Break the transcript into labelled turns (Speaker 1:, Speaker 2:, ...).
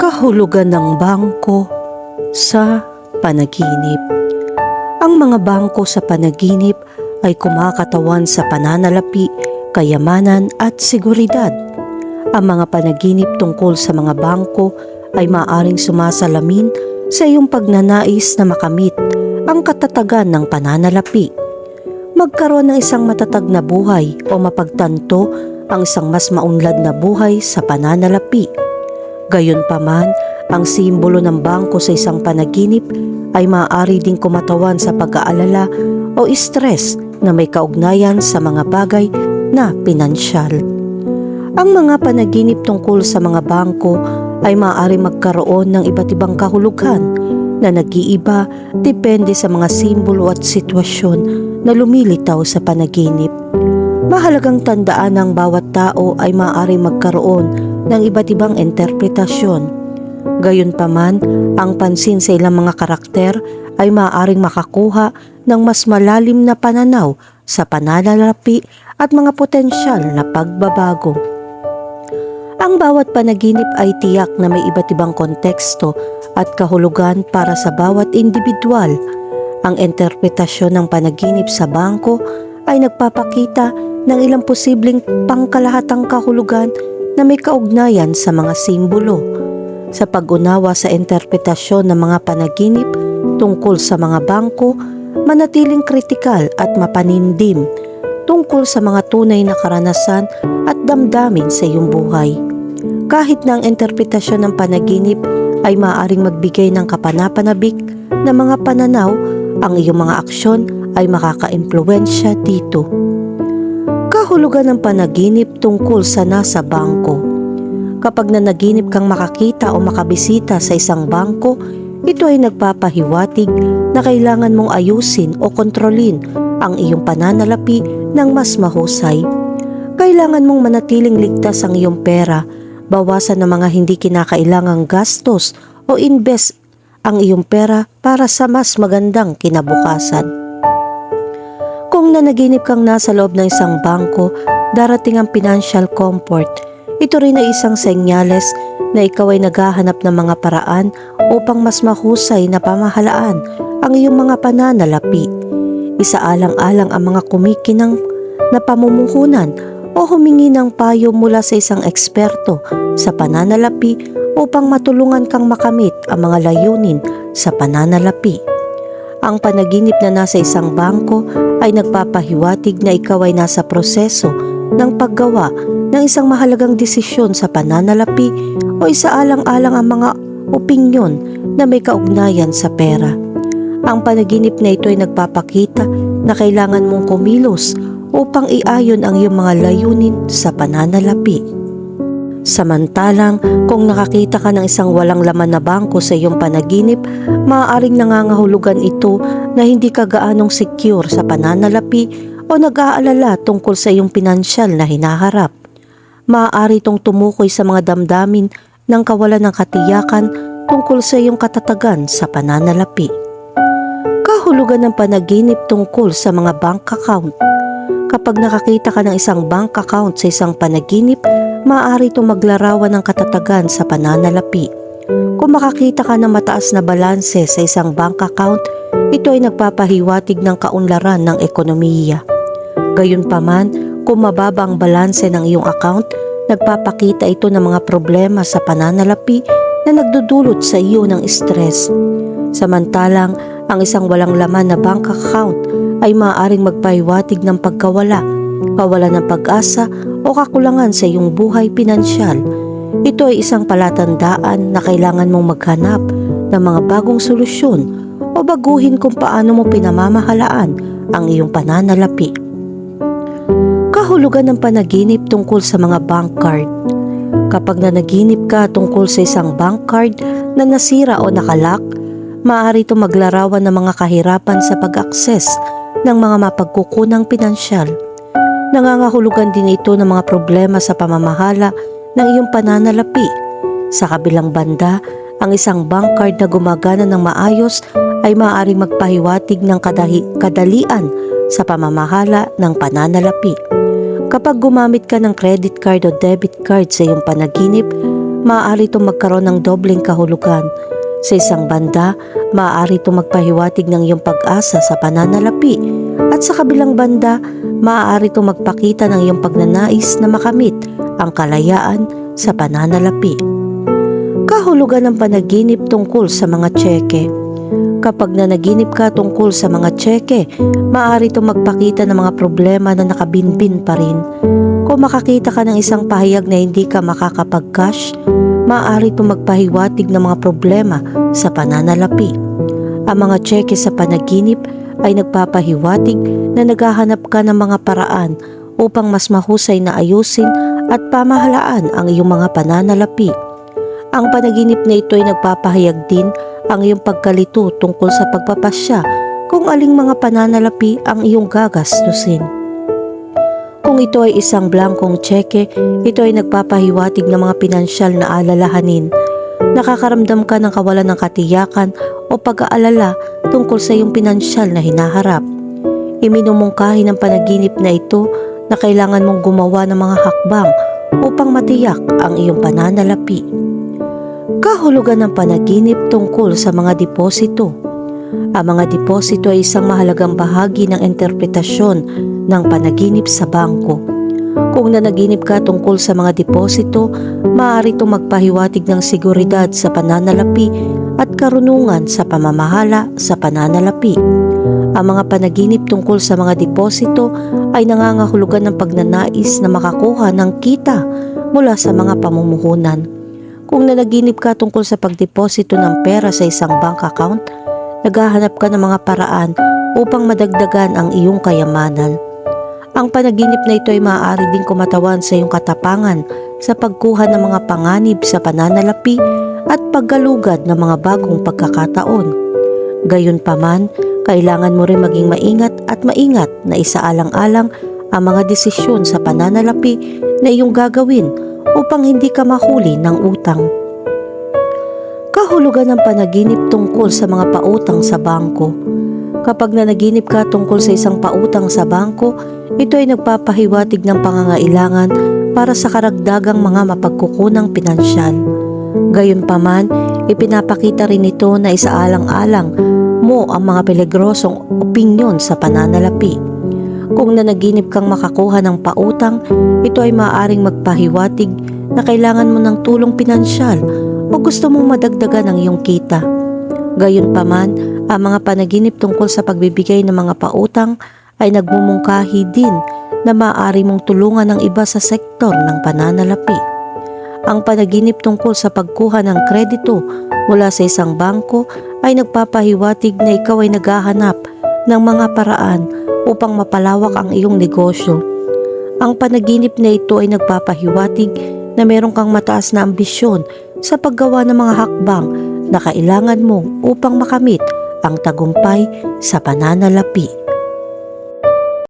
Speaker 1: Kahulugan ng bangko sa panaginip. Ang mga bangko sa panaginip ay kumakatawan sa pananalapi, kayamanan at seguridad. Ang mga panaginip tungkol sa mga bangko ay maaring sumasalamin sa iyong pagnanais na makamit ang katatagan ng pananalapi. Magkaroon ng isang matatag na buhay o mapagtanto ang isang mas maunlad na buhay sa pananalapi. Gayunpaman, ang simbolo ng bangko sa isang panaginip ay maaari ding kumatawan sa pag-aalala o stress na may kaugnayan sa mga bagay na pinansyal. Ang mga panaginip tungkol sa mga bangko ay maaari magkaroon ng iba't ibang kahulugan na nag-iiba depende sa mga simbolo at sitwasyon na lumilitaw sa panaginip. Mahalagang tandaan ng bawat tao ay maaari magkaroon ng iba't ibang interpretasyon. Gayunpaman, ang pansin sa ilang mga karakter ay maaaring makakuha ng mas malalim na pananaw sa pananalapi at mga potensyal na pagbabago. Ang bawat panaginip ay tiyak na may iba't ibang konteksto at kahulugan para sa bawat individual. Ang interpretasyon ng panaginip sa bangko ay nagpapakita ng ilang posibleng pangkalahatang kahulugan na may kaugnayan sa mga simbolo. Sa pag-unawa sa interpretasyon ng mga panaginip tungkol sa mga bangko, manatiling kritikal at mapanindim tungkol sa mga tunay na karanasan at damdamin sa iyong buhay. Kahit na ang interpretasyon ng panaginip ay maaaring magbigay ng kapanapanabik na mga pananaw, ang iyong mga aksyon ay makakaimpluwensya dito. Kahulugan ng panaginip tungkol sa nasa bangko. Kapag nanaginip kang makakita o makabisita sa isang bangko, ito ay nagpapahiwatig na kailangan mong ayusin o kontrolin ang iyong pananalapi ng mas mahusay. Kailangan mong manatiling ligtas ang iyong pera, bawasan ng mga hindi kinakailangang gastos o invest ang iyong pera para sa mas magandang kinabukasan. Kung nanaginip kang nasa loob ng isang bangko, darating ang financial comfort. Ito rin ay isang senyales na ikaw ay naghahanap ng mga paraan upang mas mahusay na pamahalaan ang iyong mga pananalapi. Isaalang-alang ang mga kumikinang na pamumuhunan o humingi ng payo mula sa isang eksperto sa pananalapi upang matulungan kang makamit ang mga layunin sa pananalapi. Ang panaginip na nasa isang bangko ay nagpapahiwatig na ikaw ay nasa proseso ng paggawa ng isang mahalagang desisyon sa pananalapi o isaalang-alang ang mga opinyon na may kaugnayan sa pera. Ang panaginip na ito ay nagpapakita na kailangan mong kumilos upang iayon ang iyong mga layunin sa pananalapi. Samantalang kung nakakita ka ng isang walang laman na bangko sa iyong panaginip, maaaring nangangahulugan ito na hindi ka gaanong secure sa pananalapi o nag-aalala tungkol sa iyong pinansyal na hinaharap. Maaari itong tumukoy sa mga damdamin ng kawalan ng katiyakan tungkol sa iyong katatagan sa pananalapi. Kahulugan ng panaginip tungkol sa mga bank account. Kapag nakakita ka ng isang bank account sa isang panaginip, maaari itong maglarawan ng katatagan sa pananalapi. Kung makakita ka ng mataas na balanse sa isang bank account, ito ay nagpapahiwatig ng kaunlaran ng ekonomiya. Gayunpaman, kung mababa ang balanse ng iyong account, nagpapakita ito ng mga problema sa pananalapi na nagdudulot sa iyo ng stress. Samantalang, ang isang walang laman na bank account ay maaaring magpahiwatig ng pagkawala, kawalan ng pag-asa o kakulangan sa iyong buhay pinansyal. Ito ay isang palatandaan na kailangan mong maghanap ng mga bagong solusyon o baguhin kung paano mo pinamamahalaan ang iyong pananalapi. Kahulugan ng panaginip tungkol sa mga bank card. Kapag nanaginip ka tungkol sa isang bank card na nasira o nakalak, maaari ito maglarawan ng mga kahirapan sa pag-akses ng mga mapagkukunang pinansyal. Nangangahulugan din ito ng mga problema sa pamamahala ng iyong pananalapi. Sa kabilang banda, ang isang bank card na gumagana ng maayos ay maaaring magpahiwatig ng kadahi- kadalian sa pamamahala ng pananalapi. Kapag gumamit ka ng credit card o debit card sa iyong panaginip, maaari itong magkaroon ng dobleng kahulugan. Sa isang banda, maaari itong magpahiwatig ng iyong pag-asa sa pananalapi at sa kabilang banda, maaari itong magpakita ng iyong pagnanais na makamit ang kalayaan sa pananalapi. Kahulugan ng panaginip tungkol sa mga tseke. Kapag nanaginip ka tungkol sa mga tseke, maaari itong magpakita ng mga problema na nakabinbin pa rin. Kung makakita ka ng isang pahayag na hindi ka makakapag-cash, maaari itong magpahiwatig ng mga problema sa pananalapi. Ang mga tseke sa panaginip ay nagpapahiwatig na naghahanap ka ng mga paraan upang mas mahusay na ayusin at pamahalaan ang iyong mga pananalapi. Ang panaginip na ito ay nagpapahayag din ang iyong pagkalito tungkol sa pagpapasya kung aling mga pananalapi ang iyong gagastusin. Kung ito ay isang blankong tseke, ito ay nagpapahiwatig ng mga pinansyal na alalahanin. Nakakaramdam ka ng kawalan ng katiyakan o pag-aalala tungkol sa iyong pinansyal na hinaharap. Iminumungkahi ng panaginip na ito na kailangan mong gumawa ng mga hakbang upang matiyak ang iyong pananalapi. Kahulugan ng panaginip tungkol sa mga deposito. Ang mga deposito ay isang mahalagang bahagi ng interpretasyon ng panaginip sa bangko. Kung nanaginip ka tungkol sa mga deposito, maaari itong magpahiwatig ng seguridad sa pananalapi at karunungan sa pamamahala sa pananalapi. Ang mga panaginip tungkol sa mga deposito ay nangangahulugan ng pagnanais na makakuha ng kita mula sa mga pamumuhunan. Kung nanaginip ka tungkol sa pagdeposito ng pera sa isang bank account, naghahanap ka ng mga paraan upang madagdagan ang iyong kayamanan. Ang panaginip na ito ay maaari din kumatawan sa iyong katapangan sa pagkuha ng mga panganib sa pananalapi at paggalugad ng mga bagong pagkakataon. Gayunpaman, kailangan mo rin maging maingat at maingat na isaalang-alang ang mga desisyon sa pananalapi na iyong gagawin upang hindi ka mahuli ng utang. Kahulugan ng panaginip tungkol sa mga pautang sa bangko. Kapag nanaginip ka tungkol sa isang pautang sa bangko, ito ay nagpapahiwatig ng pangangailangan para sa karagdagang mga mapagkukunang pinansyal. Gayunpaman, ipinapakita rin ito na isaalang-alang mo ang mga peligrosong opinyon sa pananalapi. Kung nanaginip kang makakuha ng pautang, ito ay maaaring magpahiwatig na kailangan mo ng tulong pinansyal o gusto mong madagdagan ang iyong kita. Gayunpaman, ang mga panaginip tungkol sa pagbibigay ng mga pautang ay nagmumungkahi din na maaari mong tulungan ng iba sa sektor ng pananalapi. Ang panaginip tungkol sa pagkuha ng kredito mula sa isang bangko ay nagpapahiwatig na ikaw ay naghahanap ng mga paraan upang mapalawak ang iyong negosyo. Ang panaginip na ito ay nagpapahiwatig na meron kang mataas na ambisyon sa paggawa ng mga hakbang na kailangan mo upang makamit ang tagumpay sa pananalapi.